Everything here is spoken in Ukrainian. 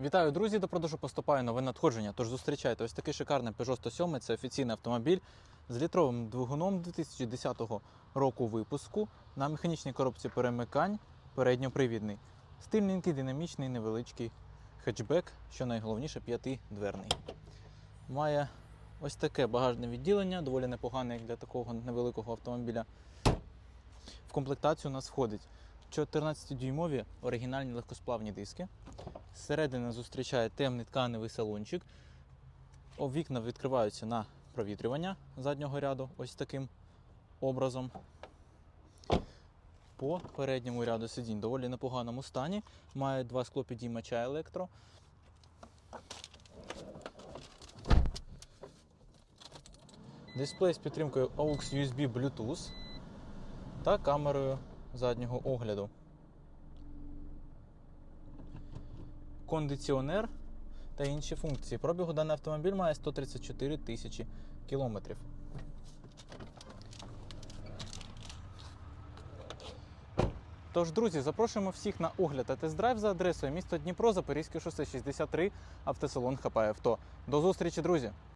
Вітаю, друзі! До продажу поступає нове надходження. Тож зустрічайте ось такий шикарний Peugeot 107. Це офіційний автомобіль з літровим двигуном 2010 року випуску на механічній коробці перемикань передньопривідний. Стильненький, динамічний, невеличкий хетчбек, що найголовніше п'ятидверний. Має ось таке багажне відділення, доволі непогане як для такого невеликого автомобіля. В комплектацію у нас входить 14-дюймові оригінальні легкосплавні диски. Зсередини зустрічає темний тканевий салончик. Вікна відкриваються на провітрювання заднього ряду, ось таким образом. По передньому ряду сидінь доволі непоганому стані. Має два склопідіймача електро. Дисплей з підтримкою AUX USB Bluetooth та камерою заднього огляду. кондиціонер та інші функції. Пробігу даний автомобіль має 134 тисячі кілометрів. Тож, друзі, запрошуємо всіх на огляд та тест-драйв за адресою місто Дніпро, Запорізьке шосе 63, автосалон ХП Авто. До зустрічі, друзі!